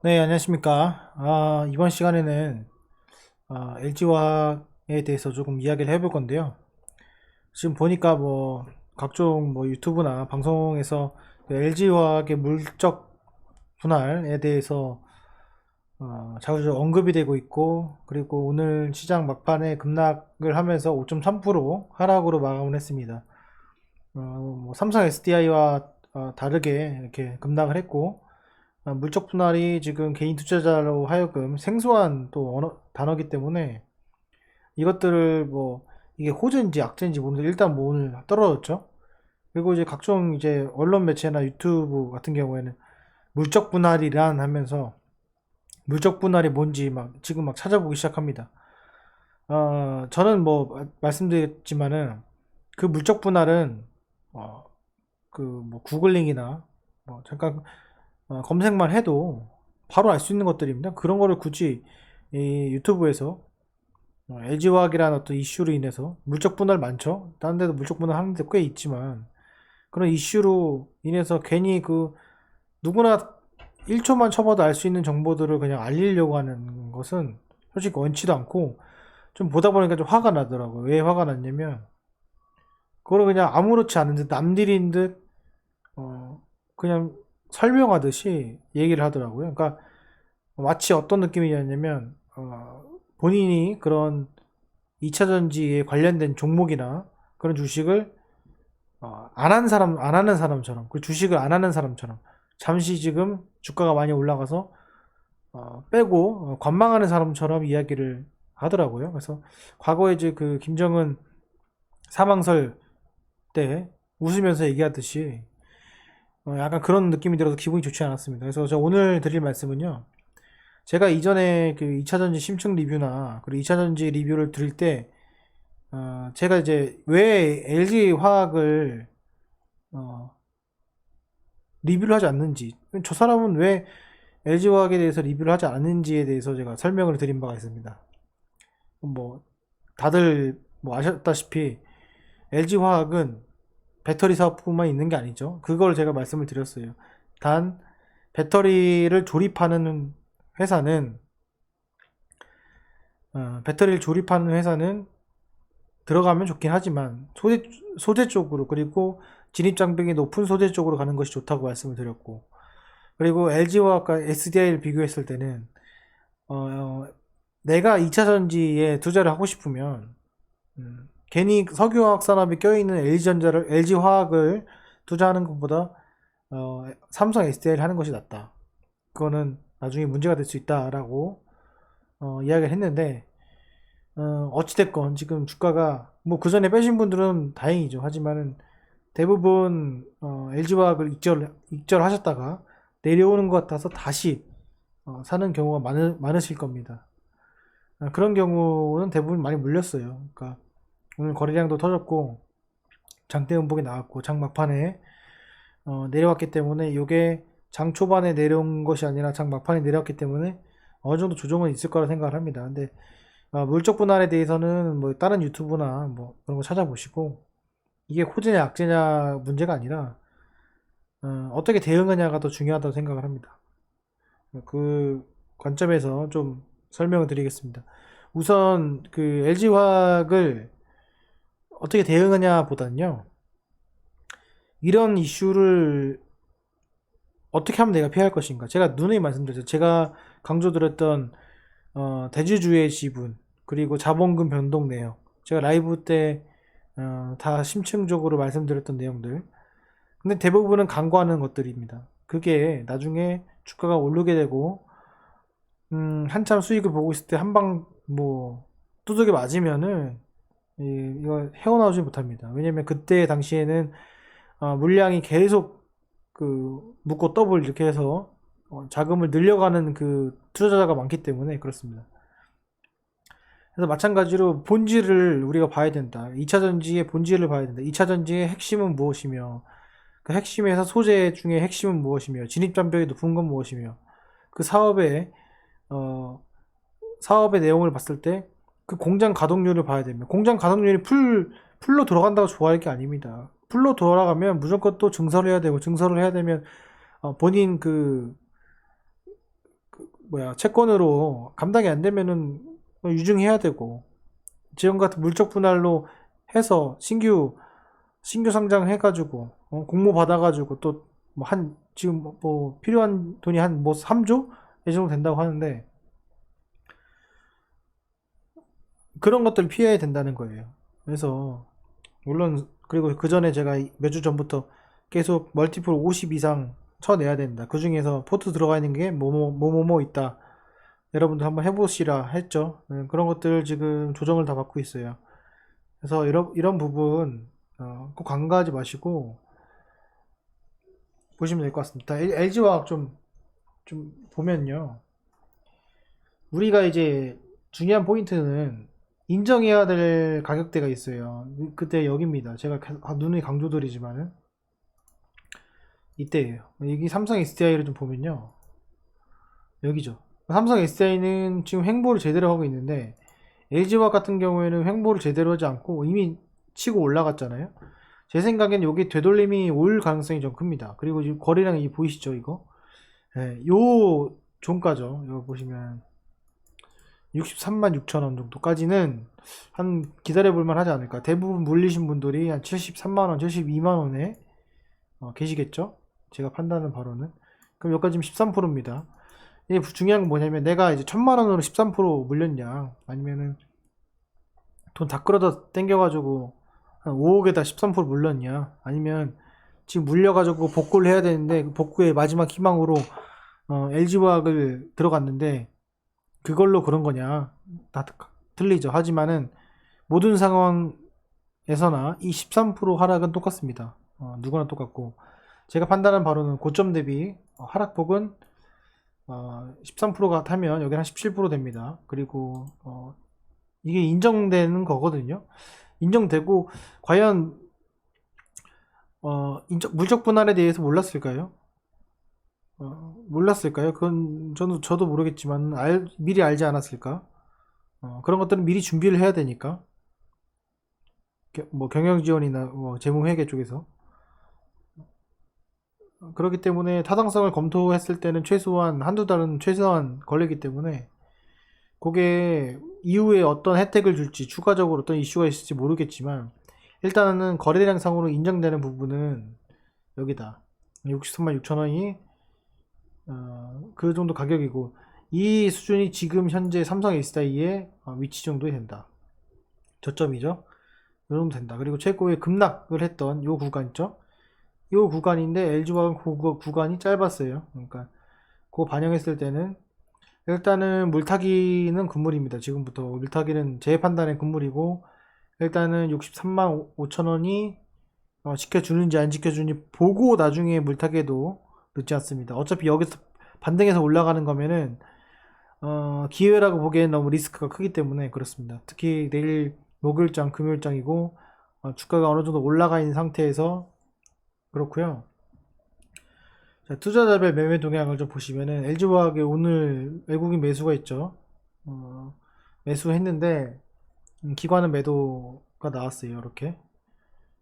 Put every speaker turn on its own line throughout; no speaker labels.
네, 안녕하십니까. 아, 이번 시간에는 아, LG화학에 대해서 조금 이야기를 해볼 건데요. 지금 보니까 뭐 각종 뭐 유튜브나 방송에서 LG화학의 물적 분할에 대해서 어, 자주 언급이 되고 있고 그리고 오늘 시장 막판에 급락을 하면서 5.3% 하락으로 마감을 했습니다. 어, 뭐 삼성 SDI와 다르게 이렇게 급락을 했고 아, 물적 분할이 지금 개인 투자자로 하여금 생소한 또 언어, 단어기 때문에 이것들을 뭐 이게 호재인지 악재인지 모르는데 일단 뭐 오늘 떨어졌죠. 그리고 이제 각종 이제 언론 매체나 유튜브 같은 경우에는 물적 분할이란 하면서 물적 분할이 뭔지 막 지금 막 찾아보기 시작합니다. 어, 저는 뭐 마- 말씀드렸지만은 그 물적 분할은 어, 그 뭐 구글링이나 뭐 잠깐 어, 검색만 해도 바로 알 수 있는 것들입니다. 그런 거를 굳이 이 유튜브에서 LG화학이라는 어떤 이슈로 인해서 물적 분할 많죠. 다른 데도 물적 분할 하는데 꽤 있지만 그런 이슈로 인해서 괜히 그 누구나 1초만 쳐봐도 알 수 있는 정보들을 그냥 알리려고 하는 것은 솔직히 원치도 않고 좀 보다 보니까 좀 화가 나더라고요. 왜 화가 났냐면 그걸 그냥 아무렇지 않은 듯 남들인 듯 어, 그냥 설명하듯이 얘기를 하더라고요. 그러니까 마치 어떤 느낌이었냐면 어, 본인이 그런 2차 전지에 관련된 종목이나 그런 주식을 어, 안한 사람 안 하는 사람처럼 그 주식을 안 하는 사람처럼 잠시 지금 주가가 많이 올라가서 어, 빼고 어, 관망하는 사람처럼 이야기를 하더라고요. 그래서 과거에 이제 그 김정은 사망설 때 웃으면서 얘기하듯이 어, 약간 그런 느낌이 들어서 기분이 좋지 않았습니다. 그래서 저 오늘 드릴 말씀은요. 제가 이전에 그 2차전지 심층 리뷰나 그리고 2차전지 리뷰를 드릴 때 어, 제가 이제 왜 LG 화학을 어, 리뷰를 하지 않는지 저 사람은 왜 LG 화학에 대해서 리뷰를 하지 않는지에 대해서 제가 설명을 드린 바가 있습니다. 뭐 다들 뭐 아셨다시피 LG 화학은 배터리 사업뿐만 있는 게 아니죠. 그걸 제가 말씀을 드렸어요. 단 배터리를 조립하는 회사는 어, 배터리를 조립하는 회사는 들어가면 좋긴 하지만 소재 소재 쪽으로 그리고 진입 장벽이 높은 소재 쪽으로 가는 것이 좋다고 말씀을 드렸고 그리고 LG와 SDI를 비교했을 때는 어, 내가 2차 전지에 투자를 하고 싶으면 음, 괜히 석유화학 산업에 껴있는 LG전자를 LG화학을 투자하는 것보다 어, 삼성 SDI를 하는 것이 낫다. 그거는 나중에 문제가 될 수 있다라고 어, 이야기를 했는데 어, 어찌됐건 지금 주가가 뭐 그 전에 빼신 분들은 다행이죠. 하지만은 대부분 어, LG화학을 익절 익절하셨다가 내려오는 것 같아서 다시 어, 사는 경우가 많으, 많으실 겁니다. 아, 그런 경우는 대부분 많이 물렸어요. 그러니까 오늘 거래량도 터졌고 장대 음봉이 나왔고 장 막판에 어, 내려왔기 때문에 이게 장 초반에 내려온 것이 아니라 장 막판에 내려왔기 때문에 어느 정도 조정은 있을 거라 생각을 합니다. 근데 어, 물적 분할에 대해서는 뭐 다른 유튜브나 뭐 그런 거 찾아보시고 이게 호재냐 악재냐 문제가 아니라 어, 떻게 대응하냐가 더 중요하다고 생각을 합니다. 그 관점에서 좀 설명을 드리겠습니다. 우선 그 LG화학을 어떻게 대응하냐 보다는요. 이런 이슈를 어떻게 하면 내가 피할 것인가. 제가 누누이 말씀드렸죠. 제가 강조드렸던 어, 대주주의 지분 그리고 자본금 변동 내역. 제가 라이브 때 어, 다 심층적으로 말씀드렸던 내용들. 근데 대부분은 간과하는 것들입니다. 그게 나중에 주가가 오르게 되고 음, 한참 수익을 보고 있을 때 한 방 뭐 두들겨 맞으면은 이, 이거 헤어나오지 못합니다. 왜냐면 그때 당시에는 어, 물량이 계속 그 묶고 더블 이렇게 해서 어, 자금을 늘려가는 그 투자자가 많기 때문에 그렇습니다. 그래서 마찬가지로 본질을 우리가 봐야 된다. 2차 전지의 본질을 봐야 된다. 2차 전지의 핵심은 무엇이며 그 핵심에서 소재 중에 핵심은 무엇이며 진입 장벽이 높은 건 무엇이며 그 사업의 어, 사업의 내용을 봤을 때 그 공장 가동률을 봐야 됩니다. 공장 가동률이 풀 풀로 돌아간다고 좋아할 게 아닙니다. 풀로 돌아가면 무조건 또 증설을 해야 되고 증설을 해야 되면 어, 본인 그 뭐야 채권으로 감당이 안 되면은 뭐 유증해야 되고 지금 같은 물적 분할로 해서 신규 신규 상장 해가지고 어, 공모 받아가지고 또 뭐 한 지금 뭐 필요한 돈이 한 뭐 3조 이 정도 된다고 하는데 그런 것들을 피해야 된다는 거예요. 그래서 물론 그리고 그 전에 제가 몇 주 전부터 계속 멀티플 50 이상 쳐내야 된다. 그 중에서 포트 들어가 있는 게 뭐뭐 뭐뭐뭐 있다. 여러분들 한번 해보시라 했죠. 네, 그런 것들 지금 조정을 다 받고 있어요. 그래서 이런 이런 부분 어, 꼭 간과하지 마시고 보시면 될 것 같습니다. LG화학 좀, 좀 보면요. 우리가 이제 중요한 포인트는 인정해야 될 가격대가 있어요. 그때 여기입니다. 제가 가- 아, 눈에 강조드리지만은 이때예요. 여기 삼성 SDI를 좀 보면요. 여기죠. 삼성 SDI는 지금 횡보를 제대로 하고 있는데 LG화학 같은 경우에는 횡보를 제대로 하지 않고 이미 치고 올라갔잖아요. 제 생각엔 여기 되돌림이 올 가능성이 좀 큽니다. 그리고 지금 거래량이 이 보이시죠, 이거? 예, 요 종가죠. 이거 보시면 63만 6천 원 정도까지는 한 기다려 볼 만 하지 않을까. 대부분 물리신 분들이 한 73만 원, 72만 원에 어, 계시겠죠? 제가 판단은 바로는. 그럼 여기까지 지금 13%입니다. 이게 중요한 건 뭐냐면 내가 이제 천만 원으로 13% 물렸냐, 아니면은 돈 다 끌어다 땡겨가지고 한 5억에다 13% 물렸냐, 아니면 지금 물려가지고 복구를 해야 되는데 그 복구의 마지막 희망으로 어, LG화학을 들어갔는데 그걸로 그런 거냐 다 틀리죠. 하지만은 모든 상황에서나 이 13% 하락은 똑같습니다. 어, 누구나 똑같고 제가 판단한 바로는 고점 대비 어, 하락폭은 어, 13%가 타면 여기 한17% 됩니다. 그리고 어, 이게 인정되는 거거든요. 인정되고 과연 어, 인적, 물적 분할에 대해서 몰랐을까요? 어, 몰랐을까요? 그건 저는 저도 모르겠지만 알, 미리 알지 않았을까? 어, 그런 것들은 미리 준비를 해야 되니까 겨- 뭐 경영 지원이나 뭐 재무 회계 쪽에서 어, 그렇기 때문에 타당성을 검토했을 때는 최소한 한두 달은 최소한 걸리기 때문에 그게 이후에 어떤 혜택을 줄지 추가적으로 어떤 이슈가 있을지 모르겠지만 일단은 거래량상으로 인정되는 부분은 여기다 63만 6천 원이 어, 그 정도 가격이고 이 수준이 지금 현재 삼성 SDI의 어, 위치 정도 된다. 저점이죠. 이 정도 된다. 그리고 최고의 급락을 했던 요 구간 있죠. 요 구간인데 LG화학 그 구간이 짧았어요. 그러니까 그 반영했을 때는 일단은 물타기는 금물입니다. 지금부터 물타기는 제 판단의 금물이고 일단은 63만 5천 원이 어, 지켜주는지 안 지켜주는지 보고 나중에 물타기에도 늦지 않습니다. 어차피 여기서 반등해서 올라가는 거면은 어, 기회라고 보기엔 너무 리스크가 크기 때문에 그렇습니다. 특히 내일 목요일장, 금요일장이고 어, 주가가 어느 정도 올라가 있는 상태에서 그렇고요. 자, 투자자별 매매 동향을 좀 보시면은 LG화학에 오늘 외국인 매수가 있죠. 어, 매수했는데 음, 기관은 매도가 나왔어요. 이렇게.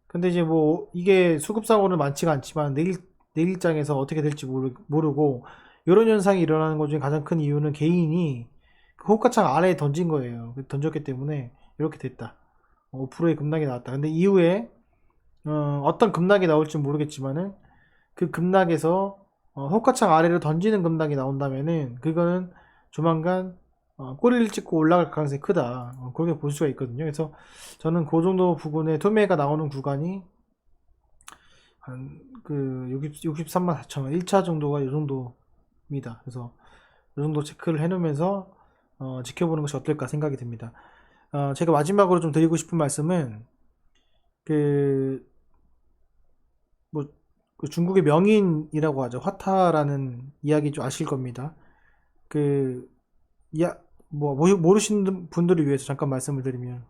근데 이제 뭐 이게 수급상으로는 많지가 않지만 내일 내 일장에서 어떻게 될지 모르, 모르고 이런 현상이 일어나는 것 중에 가장 큰 이유는 개인이 그 호가창 아래에 던진 거예요. 던졌기 때문에 이렇게 됐다. 5%의 급락이 나왔다. 근데 이후에 어, 떤 급락이 나올지 모르겠지만은 그 급락에서 어, 호가창 아래로 던지는 급락이 나온다면은 그거는 조만간 어, 꼬리를 찍고 올라갈 가능성이 크다. 어, 그렇게 볼 수가 있거든요. 그래서 저는 그 정도 부분에 투매가 나오는 구간이 한 그 63만 4천 원 1차 정도가 이 정도입니다. 그래서 이 정도 체크를 해놓으면서 어, 지켜보는 것이 어떨까 생각이 듭니다. 어, 제가 마지막으로 좀 드리고 싶은 말씀은 그, 뭐, 그 중국의 명인이라고 하죠. 화타라는 이야기 좀 아실 겁니다. 그, 야, 뭐, 모- 모르시는 분들을 위해서 잠깐 말씀을 드리면,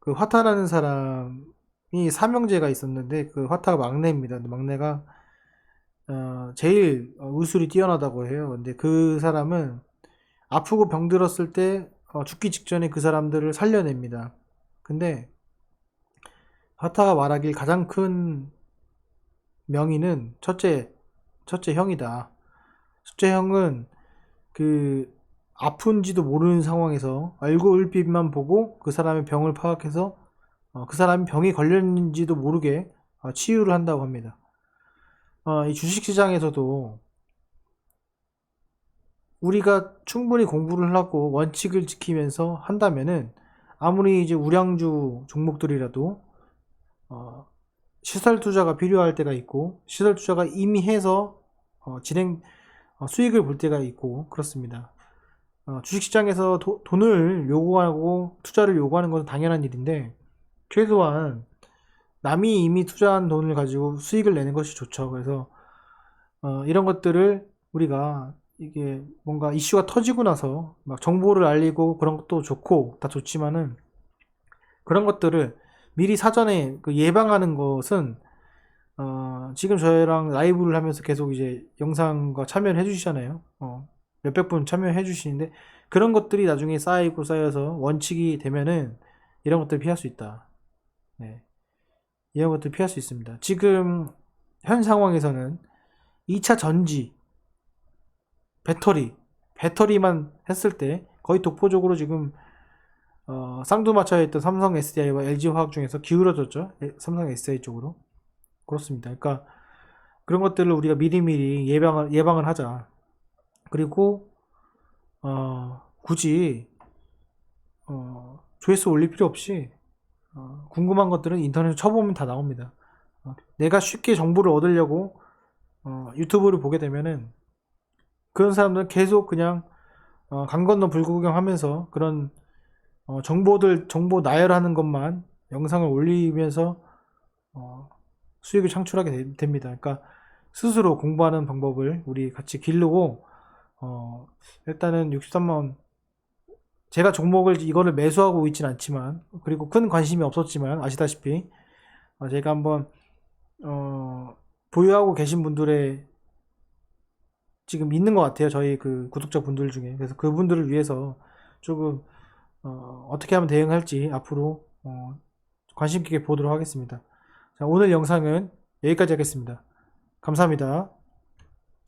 그 화타라는 사람 이 삼형제가 있었는데, 그 화타가 막내입니다. 막내가, 어, 제일 어, 의술이 뛰어나다고 해요. 근데 그 사람은 아프고 병들었을 때 어, 죽기 직전에 그 사람들을 살려냅니다. 근데 화타가 말하길 가장 큰 명의는 첫째, 첫째 형이다. 첫째 형은 그 아픈지도 모르는 상황에서 알고 얼핏만 보고 그 사람의 병을 파악해서 어, 그 사람이 병이 걸렸는지도 모르게 어, 치유를 한다고 합니다. 어, 이 주식시장에서도 우리가 충분히 공부를 하고 원칙을 지키면서 한다면은 아무리 이제 우량주 종목들이라도 어, 시설 투자가 필요할 때가 있고 시설 투자가 이미 해서 어, 진행 어, 수익을 볼 때가 있고 그렇습니다. 어, 주식시장에서 도- 돈을 요구하고 투자를 요구하는 것은 당연한 일인데 최소한 남이 이미 투자한 돈을 가지고 수익을 내는 것이 좋죠. 그래서 어, 이런 것들을 우리가 이게 뭔가 이슈가 터지고 나서 막 정보를 알리고 그런 것도 좋고 다 좋지만은 그런 것들을 미리 사전에 그 예방하는 것은 어, 지금 저희랑 라이브를 하면서 계속 이제 영상과 참여를 해주시잖아요. 어, 몇백 분 참여해 주시는데 그런 것들이 나중에 쌓이고 쌓여서 원칙이 되면은 이런 것들 피할 수 있다. 네. 이런 것들 피할 수 있습니다. 지금 현 상황에서는 2차 전지, 배터리, 배터리만 했을 때 거의 독보적으로 지금 어, 쌍두마차에 있던 삼성 SDI와 LG화학 중에서 기울어졌죠. 예, 삼성 SDI 쪽으로. 그렇습니다. 그러니까 그런 것들을 우리가 미리미리 예방을 예방을 하자. 그리고 어, 굳이 어, 조회수 올릴 필요 없이 어, 궁금한 것들은 인터넷에 쳐보면 다 나옵니다. 어, 내가 쉽게 정보를 얻으려고 어, 유튜브를 보게 되면은 그런 사람들은 계속 그냥 어, 강 건너 불구경하면서 그런 어, 정보들 정보 나열하는 것만 영상을 올리면서 어, 수익을 창출하게 되- 됩니다. 그러니까 스스로 공부하는 방법을 우리 같이 기르고 어, 일단은 63만 원 제가 종목을 이거를 매수하고 있진 않지만 그리고 큰 관심이 없었지만 아시다시피 어, 제가 한번 어, 보유하고 계신 분들의 지금 있는 것 같아요. 저희 그 구독자 분들 중에 그래서 그분들을 위해서 조금 어, 떻게 하면 대응할지 앞으로 어, 관심 있게 보도록 하겠습니다. 자, 오늘 영상은 여기까지 하겠습니다. 감사합니다.